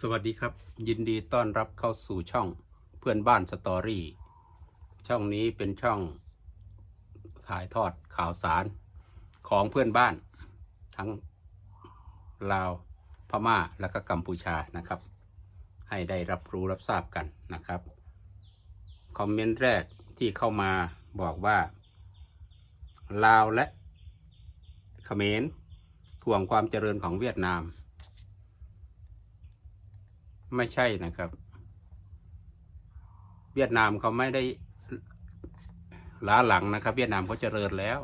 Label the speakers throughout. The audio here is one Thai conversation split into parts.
Speaker 1: สวัสดีครับ ยินดีต้อนรับเข้าสู่ช่องเพื่อนบ้านสตอรี่ ช่องนี้เป็นช่องถ่ายทอดข่าวสารของเพื่อนบ้าน ทั้งลาวพม่าและก็กัมพูชานะครับ ให้ได้รับรู้รับทราบกันนะครับ คอมเมนต์แรกที่เข้ามาบอกว่า ลาวและเขมรทวงความเจริญของเวียดนาม ไม่ใช่นะครับ เวียดนามเขาไม่ได้ล้าหลังนะครับ เวียดนามเขาเจริญแล้ว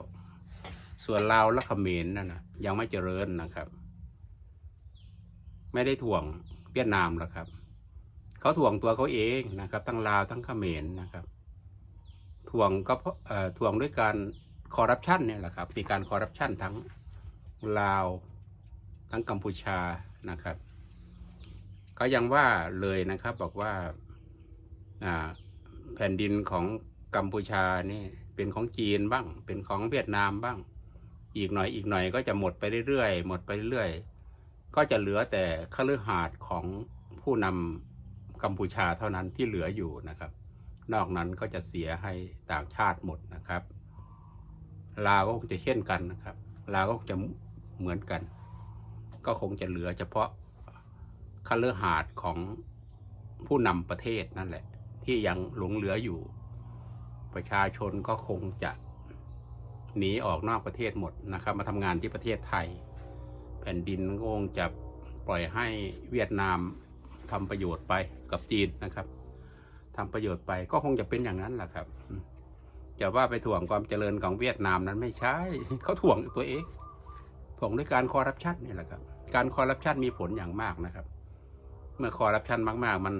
Speaker 1: ส่วนลาวและเขมรนั่นนะยังไม่เจริญนะครับ ไม่ได้ถ่วงเวียดนามหรอกครับเขาถ่วงตัวเขาเองนะครับ ทั้งลาวทั้งเขมรนะครับถ่วงก็ถ่วงด้วยการคอร์รัปชันเนี่ยแหละครับมีการคอร์รัปชันทั้งลาว ทั้งกัมพูชานะครับ เขายังว่าเลยนะครับ บอกว่าแผ่นดินของกัมพูชานี่เป็นของจีนบ้าง เป็นของเวียดนามบ้าง อีกหน่อยอีกหน่อยก็จะหมดไปเรื่อยๆหมดไปเรื่อยๆก็จะเหลือแต่คฤหาสน์ของผู้นำกัมพูชาเท่านั้นที่เหลืออยู่นะครับ นอกนั้นก็จะเสียให้ต่างชาติหมดนะครับ ลาวก็คงจะเช่นกันนะครับ ลาวก็คงจะเหมือนกัน ก็คงจะเหลือเฉพาะ คฤหาสน์ของผู้นำประเทศนั่นแหละ ที่ยังหลงเหลืออยู่ ประชาชนก็คงจะหนีออกนอกประเทศหมดนะครับ มาทำงานที่ประเทศไทย แผ่นดินก็คงจะปล่อยให้เวียดนามทำประโยชน์ไปกับจีนนะครับทำประโยชน์ไปก็คงจะเป็นอย่างนั้นแหละครับจะว่าไปถ่วงความเจริญของเวียดนามนั้นไม่ใช่เขาถ่วงตัวเองถ่วงด้วยการคอร์รัปชันนี่แหละครับ การคอร์รัปชันมีผลอย่างมากนะครับ เมื่อคอร์รัปชันมาก ๆ มัน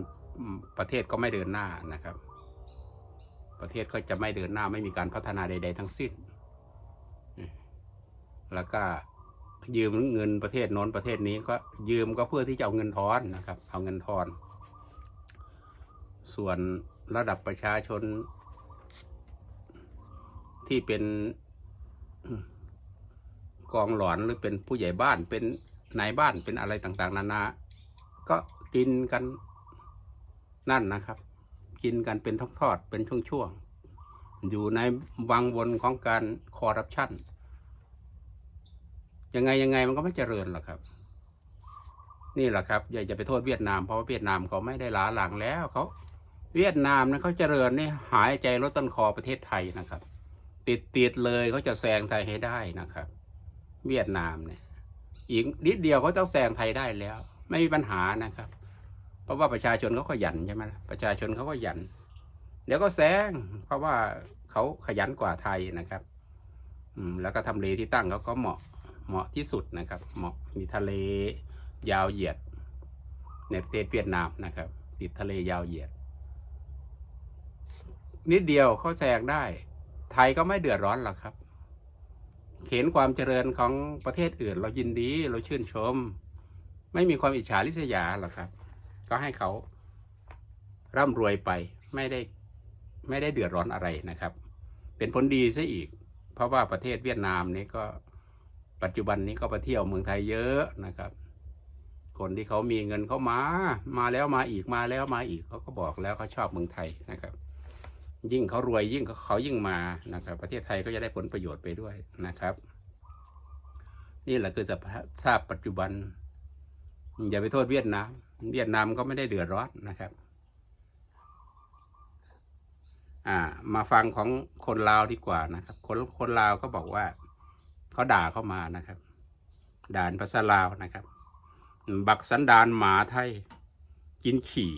Speaker 1: ประเทศก็ไม่เดินหน้านะครับ ประเทศก็จะไม่เดินหน้าไม่มีการพัฒนาใด ๆ ทั้งสิ้น แล้วก็ยืมเงินประเทศโน้นประเทศนี้ก็ยืมก็เพื่อที่จะเอาเงินทอนนะครับ เอาเงินทอน ส่วนระดับประชาชน ที่เป็นกองหลอนหรือเป็นผู้ใหญ่บ้านเป็นนายบ้านเป็นอะไรต่าง ๆ นานา ก็ กินกันนั่นนะครับ กินกันเป็นทอดๆเป็นช่วงๆอยู่ในวังวนของการคอร์รัปชันยังไงยังไงมันก็ไม่เจริญหรอกครับ นี่แหละครับอย่าจะไปโทษเวียดนามเพราะว่าเวียดนามเขาไม่ได้ล้าหลังแล้วเขาเวียดนามนะเขาเจริญนี่หายใจลดต้นคอประเทศไทยนะครับ ติดติดๆเลยเขาจะแซงไทยให้ได้นะครับ เวียดนามเนี่ยอีกนิดเดียวเขาต้องแซงไทยได้แล้ว ไม่มีปัญหานะครับ ราะว่าประชาชนเขาขยันใช่ไหมประชาชนเขาก็ยัน เดี๋ยวก็แซงเพราะว่าเขาขยันกว่าไทยนะครับ อืมแล้วก็ทำเลที่ตั้งเขาก็เหมาะเหมาะที่สุดนะครับ เหมาะมีทะเลยาวเหยียดในประเทศเวียดนามนะครับ ติดทะเลยาวเหยียด นิดเดียวเขาแซงได้ ไทยก็ไม่เดือดร้อนหรอกครับ เห็นความเจริญของประเทศอื่น เรายินดีเราชื่นชม ไม่มีความอิจฉาริษยาหรอกครับ ก็ให้เขาร่ำรวยไปไม่ได้ไม่ได้เดือดร้อนอะไรนะครับ เป็นผลดีซะอีก เพราะว่าประเทศเวียดนามนี่ก็ปัจจุบันนี้ก็ไปเที่ยวเมืองไทยเยอะนะครับ คนที่เขามีเงินเขามา มาแล้วมาอีกมาแล้วมาอีกเขาก็บอกแล้วเขาชอบเมืองไทยนะครับ ยิ่งเขารวยยิ่งเขาเขายิ่งมานะครับ ประเทศไทยก็จะได้ผลประโยชน์ไปด้วยนะครับ นี่แหละคือสภาพปัจจุบันอย่าไปโทษเวียดนาม เวียดนามก็ไม่ได้เดือดร้อนนะครับ อ่า มาฟังของคนลาวดีกว่านะครับ คนคนลาวก็บอกว่าเขาด่าเข้ามานะครับ ด่านภาษาลาวนะครับ บักสันดานหมาไทย กินขี่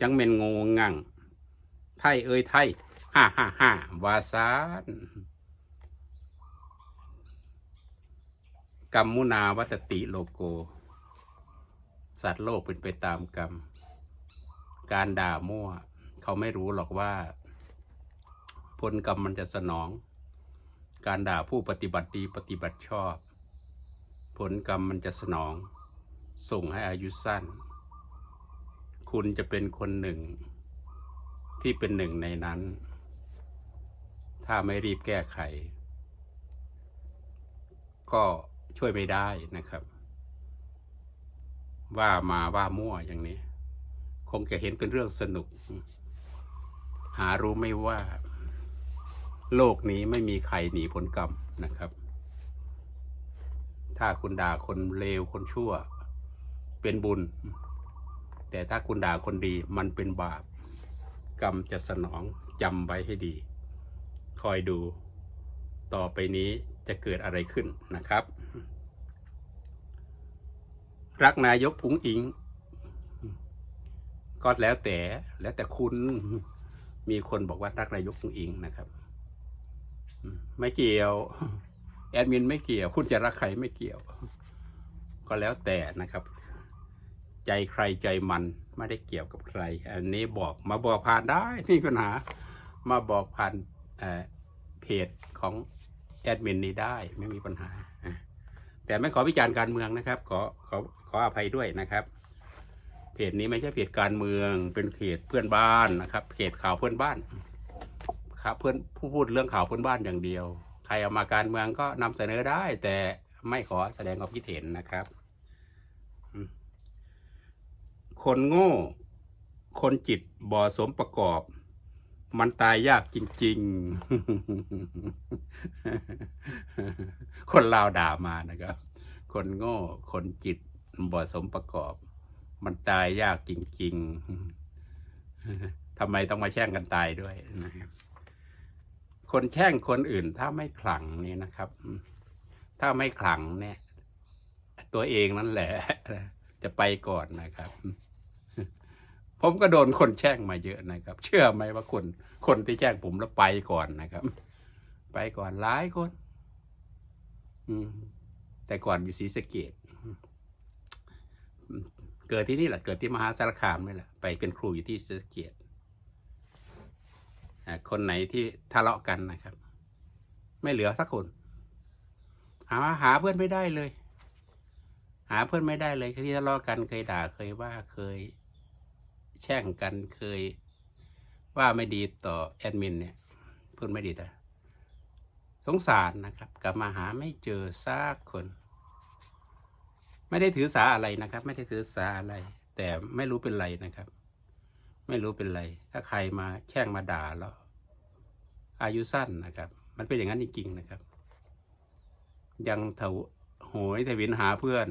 Speaker 1: จังเมนงงงั่ง ไทยเอ้ยไทยฮ่าฮ่าฮ่าวาซานกัมมุนาวัตติโลโก สัตว์โลกเป็นไปตามกรรม การด่ามั่ว เขาไม่รู้หรอกว่า ผลกรรมมันจะสนอง การด่าผู้ปฏิบัติดีปฏิบัติชอบ ผลกรรมมันจะสนอง ส่งให้อายุสั้น คุณจะเป็นคนหนึ่ง ที่เป็นหนึ่งในนั้น ถ้าไม่รีบแก้ไข ก็ช่วยไม่ได้นะครับ ว่ามาว่ามั่วอย่างนี้ คงจะเห็นเป็นเรื่องสนุก หารู้ไม่ว่า โลกนี้ไม่มีใครหนีผลกรรมนะครับ ถ้าคุณด่าคนเลวคนชั่ว เป็นบุญ แต่ถ้าคุณด่าคนดีมันเป็นบาป กรรมจะสนองจำไว้ให้ดี คอยดู ต่อไปนี้จะเกิดอะไรขึ้นนะครับ รักนายกอุ้งอิง ก็แล้วแต่แล้วแต่คุณมีคนบอกว่ารักนายกอุ้งอิงนะครับ ไม่เกี่ยว แอดมินไม่เกี่ยว คุณจะรักใครไม่เกี่ยว ก็แล้วแต่นะครับ ใจใครใจมันไม่ได้เกี่ยวกับใคร อันนี้บอกมาบอกผ่านได้นี่ปัญหา มาบอกผ่านเเพจของแอดมินนี้ได้ไม่มีปัญหา แต่ไม่ขอวิจารณ์การเมืองนะครับ ขอขอขออภัยด้วยนะครับเพจนี้ไม่ใช่เพจการเมืองเป็นเพจเพื่อนบ้านนะครับเพจข่าวเพื่อนบ้าน ครับ เพื่อนผู้พูดเรื่องข่าวเพื่อนบ้านอย่างเดียว ใครเอามาการเมืองก็นำเสนอได้ แต่ไม่ขอแสดงความคิดเห็นนะครับ คนโง่ คนจิตบ่อสมประกอบ มันตายยากจริง ๆ คนลาวด่ามานะครับ คนโง่ คนจิตบ่สมประกอบ มันตายยากจริง ๆทำไมต้องมาแช่งกันตายด้วยนะครับ คนแช่งคนอื่นถ้าไม่ขลังนี่นะครับ ถ้าไม่ขลังเนี่ย ตัวเองนั่นแหละ จะไปก่อนนะครับ ผมก็โดนคนแช่งมาเยอะนะครับ เชื่อไหมว่าคนคนที่แช่งผมแล้วไปก่อนนะครับ ไปก่อนหลายคน อืม แต่ก่อนอยู่ศรีสะเกดเกิดที่นี่แหละเกิดที่มหาสารคามนี่แหละไปเป็นครูอยู่ที่ศรีสะเกดคนไหนที่ทะเลาะกันนะครับ ไม่เหลือสักคน หาหาเพื่อนไม่ได้เลย หาเพื่อนไม่ได้เลยที่ทะเลาะกันเคยด่าเคยว่าเคย แช่งกันเคยว่าไม่ดีต่อแอดมินเนี่ยพูดไม่ดีแต่สงสารนะครับ กลับมาหาไม่เจอซากคน ไม่ได้ถือสาอะไรนะครับ ไม่ได้ถือสาอะไร แต่ไม่รู้เป็นไรนะครับ ไม่รู้เป็นไร ถ้าใครมาแช่งมาด่าแล้วอายุสั้นนะครับ มันเป็นอย่างนั้นจริงๆนะครับ ยังเถาโหยทวินหาเพื่อน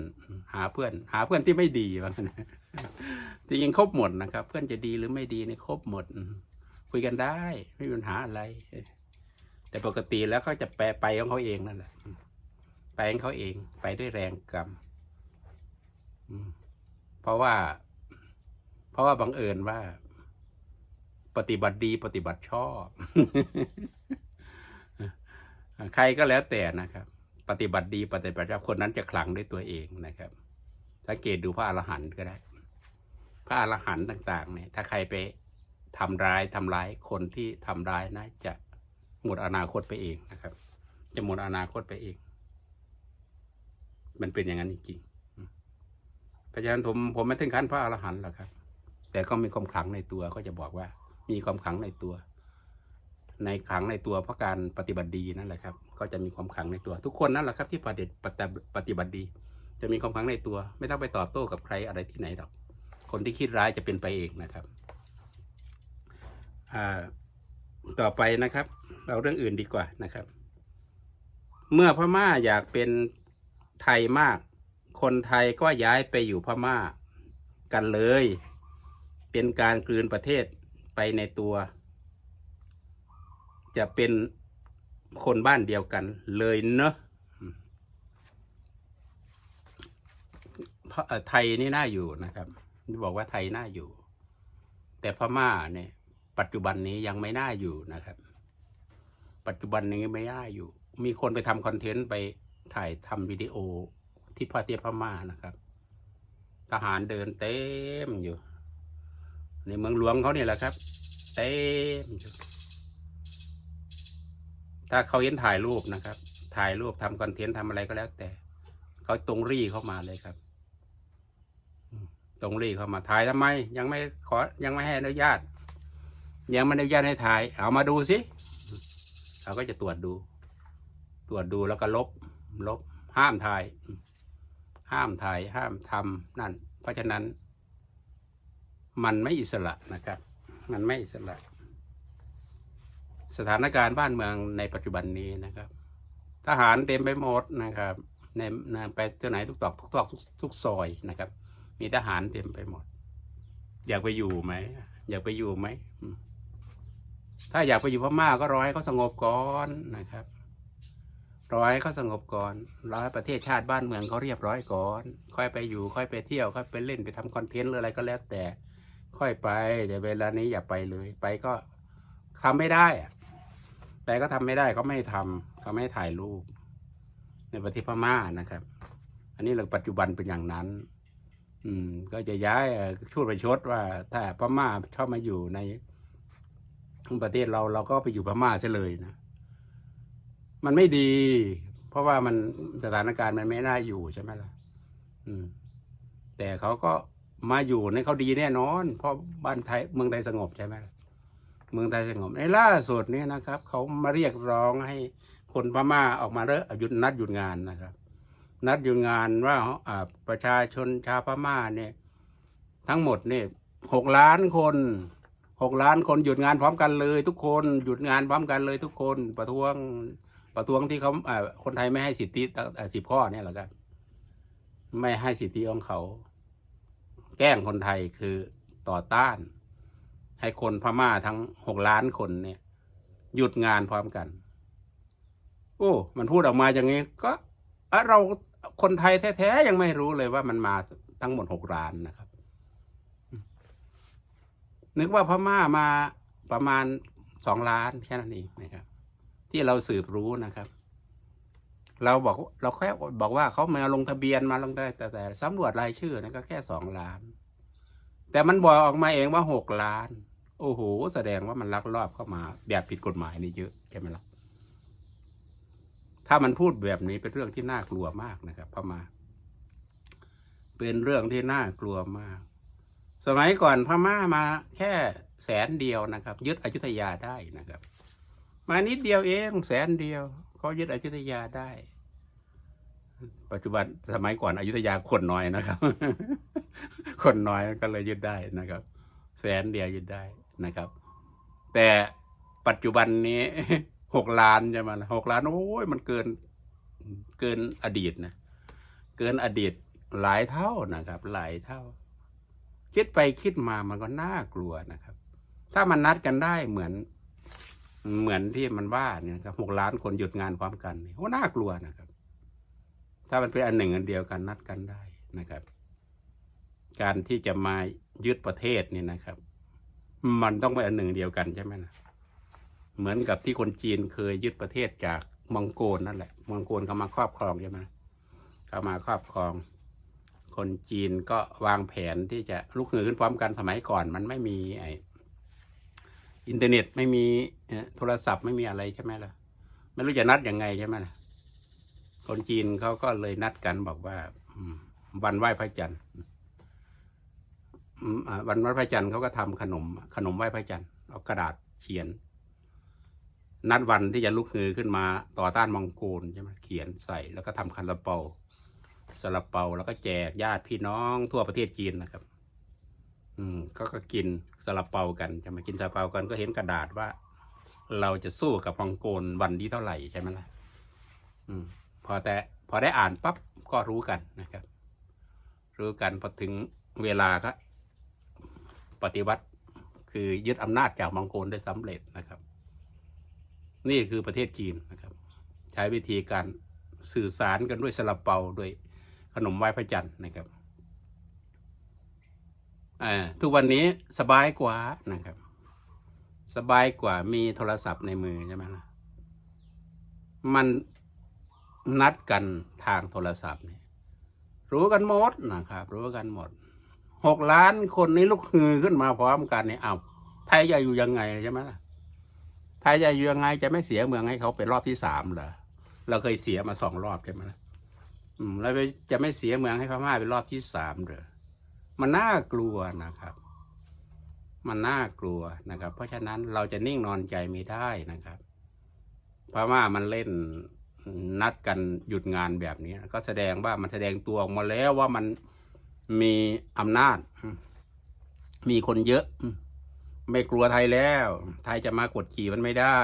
Speaker 1: หาเพื่อน หาเพื่อนที่ไม่ดีว่างั้นนะ จริงครบหมดนะครับ เพื่อนจะดีหรือไม่ดีนี่ครบหมด คุยกันได้ ไม่มีปัญหาอะไร แต่ปกติแล้วเขาจะแปลไปของเขาเองนั่นแหละไปของเขาเอง ไปด้วยแรงกรรมเพราะว่า เพราะว่าบังเอิญว่า ปฏิบัติดีปฏิบัติชอบใครก็แล้วแต่นะครับ ปฏิบัติดีปฏิบัติชอบคนนั้นจะขลังด้วยตัวเองนะครับ สังเกตดูพระอรหันต์ก็ได้ พระอรหันต์ต่างๆเนี่ยถ้าใครไปทำร้ายทำร้ายคนที่ทำร้ายนะจะหมดอนาคตไปเองนะครับ จะหมดอนาคตไปเอง มันเป็นอย่างนั้นจริงๆเพราะฉะนั้นผมผมไม่ถึงขั้นพระอรหันต์หรอกครับ แต่ก็มีความขลังในตัวก็จะบอกว่า มีความขลังในตัว ในขังในตัวเพราะการปฏิบัติดีนั่นแหละครับ ก็จะมีความขลังในตัว ทุกคนนั่นแหละครับ ที่ปฏิบัติปฏิบัติดี จะมีความขลังในตัว ไม่ต้องไปตอบโต้กับใครอะไรที่ไหนหรอก คนที่คิดร้ายจะเป็นไปเองนะครับอ่าต่อไปนะครับ เราเรื่องอื่นดีกว่านะครับ เมื่อพม่าอยากเป็นไทยมาก คนไทยก็ย้ายไปอยู่พม่า กันเลย เป็นการกลืนประเทศไปในตัว จะเป็นคนบ้านเดียวกันเลยเนอะเพราะไทยนี่น่าอยู่นะครับ บอกว่าไทยน่าอยู่ แต่พม่าเนี่ย ปัจจุบันนี้ยังไม่น่าอยู่นะครับ ปัจจุบันนี้ไม่น่าอยู่ มีคนไปทำคอนเทนต์ไปถ่ายทำวิดีโอที่ประเทศพม่านะครับ ทหารเดินเต็มอยู่ ในเมืองหลวงเขาเนี่ยแหละครับเต็มอยู่ถ้าเขาเห็นถ่ายรูปนะครับ ถ่ายรูปทำคอนเทนต์ทำอะไรก็แล้วแต่เขาตรงรี่เข้ามาเลยครับ ตรงรีเข้ามาถ่ายทำไม ยังไม่ขอยังไม่ให้อนุญาต ยังไม่อนุญาตให้ถ่าย เอามาดูสิเขาก็จะตรวจดู ตรวจดูแล้วก็ลบ ลบ ห้ามถ่าย ห้ามถ่าย ห้ามทำนั่น เพราะฉะนั้น มันไม่อิสระนะครับ มันไม่อิสระ สถานการณ์บ้านเมืองในปัจจุบันนี้นะครับ ทหารเต็มไปหมดนะครับในไปที่ไหนทุกตอกทุกตอกทุกซอยนะครับ มีทหารเต็มไปหมด อยากไปอยู่ไหมอยากไปอยู่ไหมถ้าอยากไปอยู่พม่าก็รอให้เขาสงบก่อนนะครับรอให้เขาสงบก่อนรอให้ประเทศชาติบ้านเมืองเขาเรียบร้อยก่อน ค่อยไปอยู่ค่อยไปเที่ยวค่อยไปเล่นไปทำคอนเทนต์หรืออะไรก็แล้วแต่ ค่อยไปแต่เวลานี้อย่าไปเลย ไปก็ทำไม่ได้แต่ก็ทำไม่ได้เขาไม่ให้ทำเขาไม่ถ่ายรูป ในประเทศพม่านะครับ อันนี้เราปัจจุบันเป็นอย่างนั้น อืม ก็จะย้ายชูดไปชดว่า ถ้าพม่าชอบมาอยู่ในประเทศเราเราก็ไปอยู่พม่าซะเลยนะมันไม่ดี เพราะว่ามันสถานการณ์มันไม่น่าอยู่ใช่ไหมล่ะ อืม แต่เขาก็มาอยู่ในเขาดีแน่นอน เพราะบ้านไทยเมืองไทยสงบใช่ไหมเมืองไทยสงบในล่าสุดเนี่ยนะครับ เขามาเรียกร้องให้คนพม่าออกมาเลิกหยุดนัดหยุดงานนะครับ นัดหยุดงานว่าประชาชนชาวพม่าเนี่ย ทั้งหมดเนี่ยหกล้านคนหกล้านคนหยุดงานพร้อมกันเลย ทุกคนหยุดงานพร้อมกันเลยทุกคน ประท้วง ประท้วงที่เขาอ่าคนไทยไม่ให้สิทธิสิบข้อเนี่ยหละครับไม่ให้สิทธิของเขา แกล้งคนไทยคือต่อต้าน ให้คนพม่าทั้งหกล้านคนเนี่ย หยุดงานพร้อมกัน โอ้ มันพูดออกมาอย่างนี้ ก็เรา คนไทยแท้ๆยังไม่รู้เลยว่ามันมาทั้งหมดหกล้านนะครับ นึกว่าพม่ามาประมาณสองล้านแค่นั้นเองนะครับ ที่เราสืบรู้นะครับ เราบอกเราแค่บอกว่าเขามาลงทะเบียนมาลงได้ แต่แต่สำรวจรายชื่อนะก็แค่สองล้าน แต่มันบอกออกมาเองว่าหกล้าน โอ้โหแสดงว่ามันลักลอบเข้ามา แบบผิดกฎหมายนี่เยอะใช่ไหมล่ะ ถ้ามันพูดแบบนี้เป็นเรื่องที่น่ากลัวมากนะครับพม่าเป็นเรื่องที่น่ากลัวมาก สมัยก่อนพม่ามาแค่แสนเดียวนะครับ ยึดอยุธยาได้นะครับ มานิดเดียวเองแสนเดียวเขายึดอยุธยาได้ ปัจจุบันสมัยก่อนอยุธยาคนน้อยนะครับ คนน้อยก็เลยยึดได้นะครับ แสนเดียวยึดได้นะครับ แต่ปัจจุบันนี้ หกล้านใช่ไหมหกล้านโอ้ยมันเกินเกินอดีตนะเกินอดีตหลายเท่านะครับ หลายเท่า คิดไปคิดมามันก็น่ากลัวนะครับ ถ้ามันนัดกันได้เหมือน เหมือนที่มันว่าเนี่ยครับหกล้านคนหยุดงานพร้อมกันโอ้น่ากลัวนะครับ ถ้ามันเป็นอันหนึ่งอันเดียวกันนัดกันได้นะครับ การที่จะมายึดประเทศเนี่ยนะครับ มันต้องเป็นอันหนึ่งเดียวกันใช่ไหมนะ เหมือนกับที่คนจีนเคยยึดประเทศจากมองโกลนั่นแหละมองโกลเขามาครอบครองใช่ไหมเขามาครอบครอง คนจีนก็วางแผนที่จะลุกขึ้นพร้อมกันสมัยก่อน มันไม่มีไออินเทอร์เน็ตไม่มีโทรศัพท์ไม่มีอะไรใช่ไหมล่ะ ไม่รู้จะนัดยังไงใช่ไหมล่ะคนจีนเขาก็เลยนัดกันบอกว่าวันไหว้พระจันทร์วันไหว้พระจันทร์เขาก็ทำขนม ขนมไหว้พระจันทร์เอากระดาษเขียน นัดวันที่จะลุกฮือขึ้นมาต่อต้านมองโกลใช่ไหมเขียนใส่แล้วก็ทำคาราเปาซาลาเปาแล้วก็แจกญาติพี่น้องทั่วประเทศจีนนะครับ อืม ก็ก็กินซาลาเปากันจะมากินซาลาเปากันก็เห็นกระดาษว่า เราจะสู้กับมองโกลวันที่เท่าไหร่ใช่ไหมล่ะอืม พอแต่พอได้อ่านปั๊บก็รู้กันนะครับ รู้กันพอถึงเวลาก็ปฏิวัติ คือยึดอำนาจจากมองโกลได้สำเร็จนะครับ นี่คือประเทศจีนนะครับ ใช้วิธีการสื่อสารกันด้วยซาลาเปาด้วยขนมไหว้พระจันทร์นะครับอ่าทุกวันนี้สบายกว่านะครับ สบายกว่ามีโทรศัพท์ในมือใช่ไหมล่ะมันนัดกันทางโทรศัพท์เนี่ยรู้กันหมดนะครับ รู้กันหมดหกล้านคนนี้ลุกฮือขึ้นมาพร้อมกันเนี่ยเอาไทยจะอยู่ยังไงใช่ไหมล่ะ ไทยจะยังไงจะไม่เสียเมืองให้เขาเป็นรอบที่สามเหรอเราเคยเสียมาสองรอบใช่ไหมล่ะแล้วจะไม่เสียเมืองให้พม่าเป็นรอบที่สามเหรอมันน่ากลัวนะครับ มันน่ากลัวนะครับ เพราะฉะนั้นเราจะนิ่งนอนใจไม่ได้นะครับพม่ามันเล่นนัดกันหยุดงานแบบนี้ ก็แสดงว่ามันแสดงตัวออกมาแล้วว่ามันมีอำนาจ มีคนเยอะ ไม่กลัวไทยแล้ว ไทยจะมากดขี่มันไม่ได้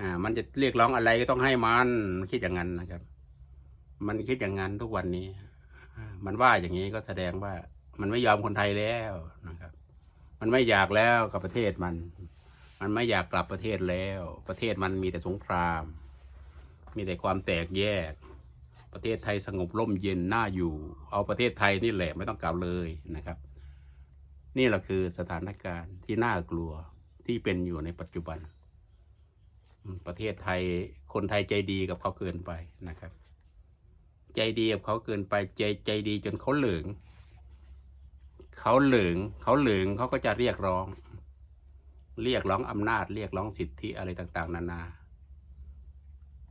Speaker 1: อ่า มันจะเรียกร้องอะไรก็ต้องให้มันคิดอย่างนั้นนะครับ มันคิดอย่างนั้นทุกวันนี้ มันว่าอย่างนี้ก็แสดงว่า มันไม่ยอมคนไทยแล้วนะครับ มันไม่อยากแล้วกับประเทศมัน มันไม่อยากกลับประเทศแล้ว ประเทศมันมีแต่สงคราม มีแต่ความแตกแยก ประเทศไทยสงบร่มเย็นน่าอยู่ เอาประเทศไทยนี่แหละไม่ต้องกลับเลยนะครับ นี่แหละคือสถานการณ์ที่น่ากลัวที่เป็นอยู่ในปัจจุบัน ประเทศไทยคนไทยใจดีกับเขาเกินไปนะครับ ใจดีกับเขาเกินไปใจใจดีจนเขาเหลืองเขาเหลืองเขาเหลืองเขาก็จะเรียกร้อง เรียกร้องอำนาจ เรียกร้องสิทธิอะไรต่างๆ นานา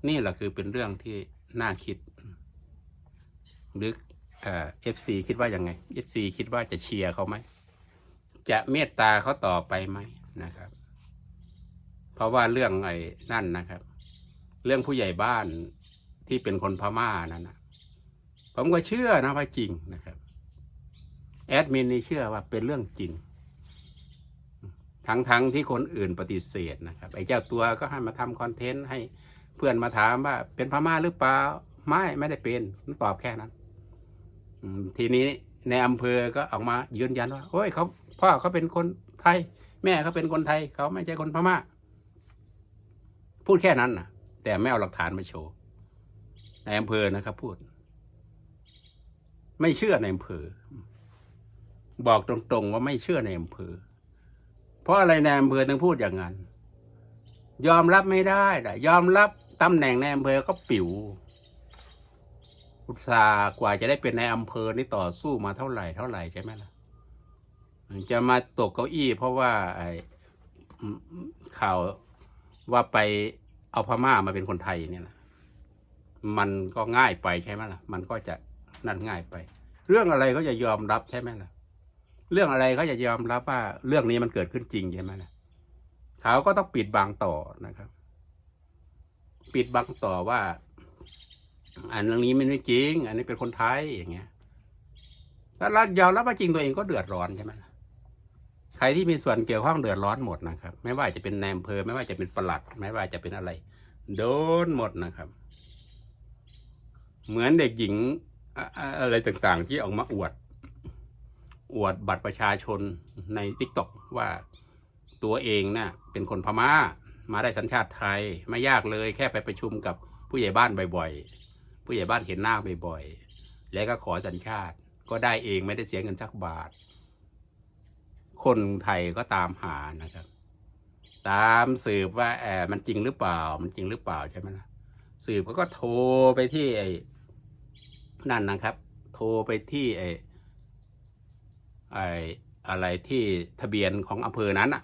Speaker 1: นี่แหละคือเป็นเรื่องที่น่าคิดหรือเอฟซีคิดว่ายังไงเอฟซีคิดว่าจะเชียร์เขาไหม จะเมตตาเขาต่อไปไหมนะครับ เพราะว่าเรื่องไอ้นั่นนะครับ เรื่องผู้ใหญ่บ้านที่เป็นคนพม่านั่นนะผมก็เชื่อนะว่าจริงนะครับแอดมินนี่เชื่อว่าเป็นเรื่องจริง ทั้งๆทที่คนอื่นปฏิเสธนะครับ ไอ้เจ้าตัวก็ให้มาทำคอนเทนต์ให้เพื่อนมาถามว่า เป็นพม่าหรือเปล่าไม่ไม่ได้เป็นตอบแค่นั้นทีนี้ในอำเภอก็ออกมายืนยันว่าโอ้ยเขา พ่อเขาเป็นคนไทย แม่เขาเป็นคนไทย เขาไม่ใช่คนพม่า พูดแค่นั้นนะแต่ไม่เอาหลักฐานมาโชว์ในอำเภอนะครับ พูด ไม่เชื่อในอำเภอ บอกตรงๆว่าไม่เชื่อในอำเภอ เพราะอะไรในอำเภอถึงพูดอย่างนั้น ยอมรับไม่ได้นะยอมรับตำแหน่งในอำเภอก็ปิวอุตสาห์กว่าจะได้เป็นในอำเภอนี่ต่อสู้มาเท่าไหร่เท่าไหร่ใช่ไหมล่ะ จะมาตกเก้าอี้เพราะว่าไอ้ข่าวว่าไปเอาพม่ามาเป็นคนไทยเนี่ยนะมันก็ง่ายไปใช่ไหมล่ะ มันก็จะนั่นง่ายไป เรื่องอะไรเขาจะยอมรับใช่ไหมล่ะ เรื่องอะไรเขาจะยอมรับว่า เรื่องนี้มันเกิดขึ้นจริงใช่ไหมล่ะเขาก็ต้องปิดบังต่อนะครับ ปิดบังต่อว่า อันเรื่องนี้มันไม่จริง อันนี้เป็นคนไทยอย่างเงี้ยถ้าเรายอมรับว่าจริงตัวเองก็เดือดร้อนใช่ไหมล่ะ ใครที่มีส่วนเกี่ยวข้องเดือดร้อนหมดนะครับ ไม่ว่าจะเป็นนายอำเภอไม่ว่าจะเป็นประหลัด ไม่ว่าจะเป็นอะไร โดนหมดนะครับ เหมือนเด็กหญิงอะอะไรต่างๆ ที่ออกมาอวด อวดบัตรประชาชนในทิกตอกว่าตัวเองน่ะเป็นคนพม่า มาได้สัญชาติไทย ไม่ยากเลยแค่ไปประชุมกับผู้ใหญ่บ้านบ่อยๆ ผู้ใหญ่บ้านเห็นหน้าบ่อยๆ แล้วก็ขอสัญชาติ ก็ได้เองไม่ได้เสียเงินสักบาท คนไทยก็ตามหานะครับ ตามสืบว่าแอบมันจริงหรือเปล่า มันจริงหรือเปล่าใช่ไหมล่ะสืบเขาก็โทรไปที่ไอ้นั่นนะครับ โทรไปที่ไอ้ไอ้อะไรที่ทะเบียนของอำเภอนั้นอะ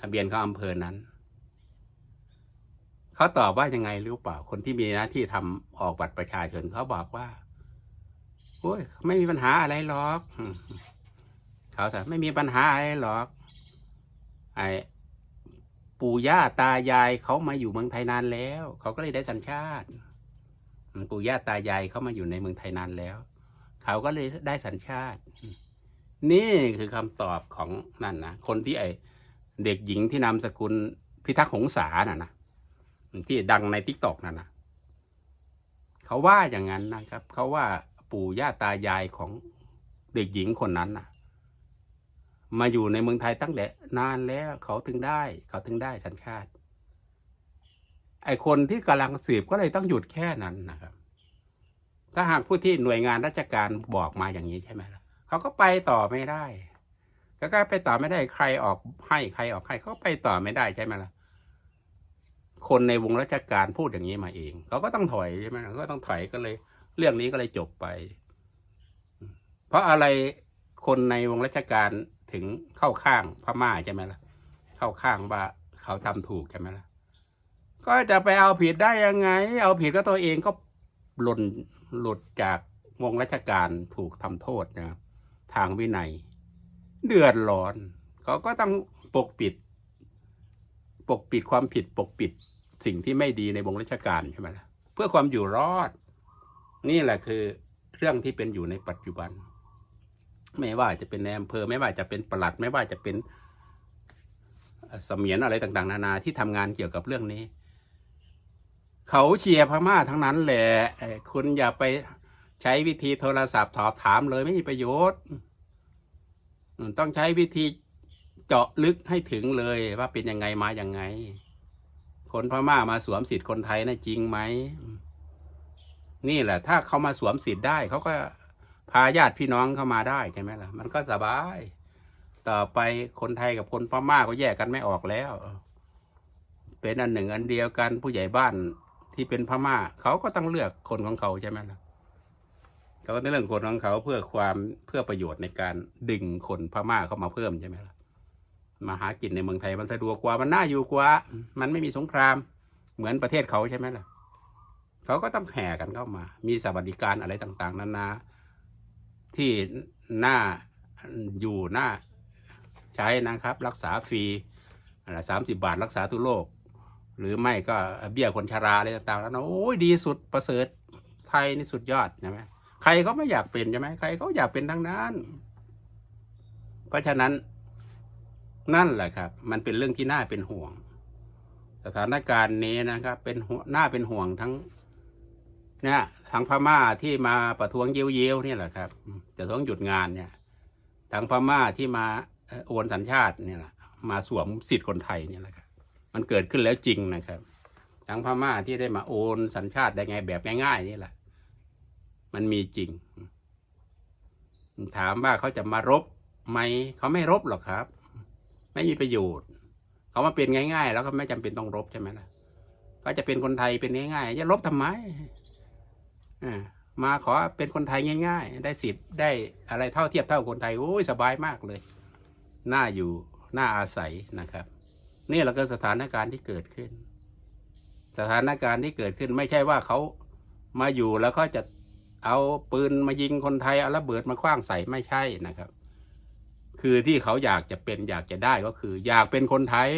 Speaker 1: ทะเบียนของอำเภอนั้นเขาตอบว่ายังไงหรือเปล่า คนที่มีหน้าที่ทำออกบัตรประชาชนเขาบอกว่าโอ้ยไม่มีปัญหาอะไรหรอก เขาแต่ไม่มีปัญหาอะไรหรอก ไอ้ปู่ย่าตายายเขามาอยู่เมืองไทยนานแล้ว เขาก็เลยได้สัญชาติ ปู่ย่าตายายเขามาอยู่ในเมืองไทยนานแล้ว เขาก็เลยได้สัญชาติ นี่คือคำตอบของนั่นนะคนที่ไอเด็กหญิงที่นามสกุลพิทักษ์หงษาน่ะนะที่ดังในทิกตอกน่ะนะเขาว่าอย่างนั้นนะครับ เขาว่าปู่ย่าตายายของเด็กหญิงคนนั้นน่ะ มาอยู่ในเมืองไทยตั้งแต่นานแล้วเขาถึงได้ เขาถึงได้สัญชาติ ไอคนที่กำลังสืบก็เลยต้องหยุดแค่นั้นนะครับ ถ้าหากผู้ที่หน่วยงานราชการบอกมาอย่างนี้ใช่ไหมล่ะเขาก็ไปต่อไม่ได้ก็ก็ไปต่อไม่ได้ใครออกให้ใครออกให้เขาไปต่อไม่ได้ใช่ไหมล่ะคนในวงราชการพูดอย่างนี้มาเองเขาก็ต้องถอยใช่ไหมเขาก็ต้องถอยก็เลย เรื่องนี้ก็เลยจบไป เพราะอะไรคนในวงราชการ ถึงเข้าข้างพม่าใช่ไหมล่ะ เข้าข้างว่าเขาทำถูกใช่ไหมล่ะ ก็จะไปเอาผิดได้ยังไง เอาผิดก็ตัวเองก็หล่นหลุดจากวงราชการถูกทำโทษนะครับทางวินัย เดือดร้อนเขาก็ต้องปกปิด ปกปิดความผิดปกปิดสิ่งที่ไม่ดีในวงราชการใช่ไหมล่ะเพื่อความอยู่รอด นี่แหละคือเรื่องที่เป็นอยู่ในปัจจุบัน ไม่ว่าจะเป็นในอำเภอไม่ว่าจะเป็นปลัด ไม่ว่าจะเป็นเอ่อเสมียนอะไรต่างๆ นานาที่ทำงานเกี่ยวกับเรื่องนี้ เขาเชียร์พม่าทั้งนั้นแหละคุณอย่าไปใช้วิธีโทรศัพท์สอบถามเลยไม่มีประโยชน์ ต้องใช้วิธีเจาะลึกให้ถึงเลยว่าเป็นยังไงมาอยังไง คนพม่ามาสวมสิทธิ์คนไทยนะจริงไหม นี่แหละ ถ้าเขามาสวมสิทธิ์ได้เขาก็ พาญาติพี่น้องเข้ามาได้ใช่ไหมล่ะ มันก็สบาย ต่อไปคนไทยกับคนพม่าก็แยกกันไม่ออกแล้ว เป็นอันหนึ่งอันเดียวกันผู้ใหญ่บ้านที่เป็นพม่า เขาก็ต้องเลือกคนของเขาใช่ไหมล่ะเขาก็ต้องเลือกคนของเขาเพื่อความเพื่อประโยชน์ในการดึงคนพม่าเข้ามาเพิ่มใช่ไหมล่ะมาหากินในเมืองไทยมันสะดวกกว่ามันน่าอยู่กว่า มันไม่มีสงคราม เหมือนประเทศเขาใช่ไหมล่ะ เขาก็ต้องแห่กันเข้ามา มีสวัสดิการอะไรต่าง ๆนานา ที่น่าอยู่น่าใช้นะครับ รักษาฟรีสามสิบบาทรักษาทุกโรคหรือไม่ก็เบี้ยคนชราอะไรต่างๆแล้วนะโอ้ยดีสุดประเสริฐไทยนี่สุดยอดใช่ไหมใครก็ไม่อยากเป็นใช่ไหมใครก็อยากเป็นทั้งนั้น เพราะฉะนั้นนั่นแหละครับ มันเป็นเรื่องที่น่าเป็นห่วง สถานการณ์นี้นะครับ เป็นห่วงน่าเป็นห่วงทั้งเนี่ย ทางพม่าที่มาประท้วงเยียวๆเนี่ยแหละครับจะต้องหยุดงานเนี่ยทางพม่าที่มาโอนสัญชาติเนี่ยแหละมาสวมสิทธิ์คนไทยเนี่ยแหละครับมันเกิดขึ้นแล้วจริงนะครับทางพม่าที่ได้มาโอนสัญชาติได้ไงแบบง่ายๆนี่แหละมันมีจริง ถามว่าเขาจะมารบไหมเขาไม่รบหรอกครับ ไม่มีประโยชน์เขามาเป็นง่าย ๆ แล้วก็ไม่จำเป็นต้องรบใช่ไหมล่ะก็จะเป็นคนไทยเป็นง่ายๆจะรบทำไม มาขอเป็นคนไทยง่าย ๆ ได้สิทธิ์ได้อะไรเท่าเทียบเท่าคนไทยโอ้ยสบายมากเลย น่าอยู่น่าอาศัยนะครับ นี่แหละก็สถานการณ์ที่เกิดขึ้น สถานการณ์ที่เกิดขึ้นไม่ใช่ว่าเขามาอยู่แล้วก็จะเอาปืนมายิงคนไทยเอาระเบิดมาคว้างใส่ไม่ใช่นะครับ คือที่เขาอยากจะเป็นอยากจะได้ก็คือ อยากเป็นคนไทย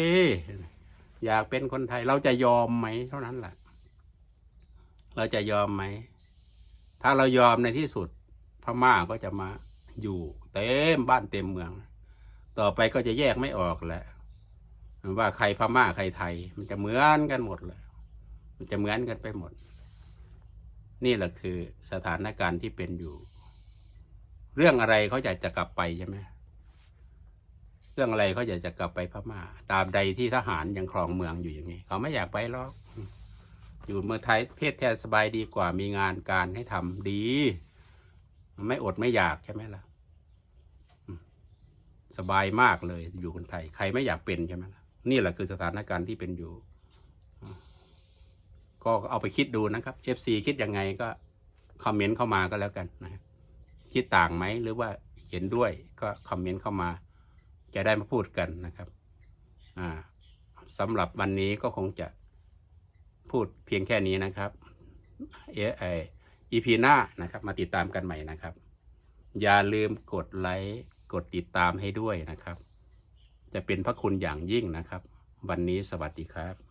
Speaker 1: อยากเป็นคนไทย เราจะยอมไหมเท่านั้นแหละเราจะยอมไหม ถ้าเรายอมในที่สุด พม่าก็จะมาอยู่เต็มบ้านเต็มเมือง ต่อไปก็จะแยกไม่ออกแหละว่าใครพม่าใครไทย มันจะเหมือนกันหมดเลยมันจะเหมือนกันไปหมด นี่แหละคือสถานการณ์ที่เป็นอยู่ เรื่องอะไรเขาอยากจะกลับไปใช่ไหมเรื่องอะไรเขาอยากจะกลับไปพม่าตามใดที่ทหารยังครองเมืองอยู่อย่างนี้ เขาไม่อยากไปหรอก อยู่เมืองไทยเพศแท้สบายดีกว่ามีงานการให้ทำดี ไม่อดไม่อยากใช่ไหมล่ะ สบายมากเลยอยู่คนไทย ใครไม่อยากเป็นใช่ไหมล่ะนี่แหละคือสถานการณ์ที่เป็นอยู่ ก็เอาไปคิดดูนะครับ FC คิดยังไงก็คอมเมนต์เข้ามาก็แล้วกันนะคิดต่างไหมหรือว่าเห็นด้วยก็คอมเมนต์เข้ามา จะได้มาพูดกันนะครับ อ่าสำหรับวันนี้ก็คงจะ พูดเพียงแค่นี้นะครับเอไออีพีหน้านะครับ มาติดตามกันใหม่นะครับ อย่าลืมกดไลค์กดติดตามให้ด้วยนะครับ จะเป็นพระคุณอย่างยิ่งนะครับ วันนี้สวัสดีครับ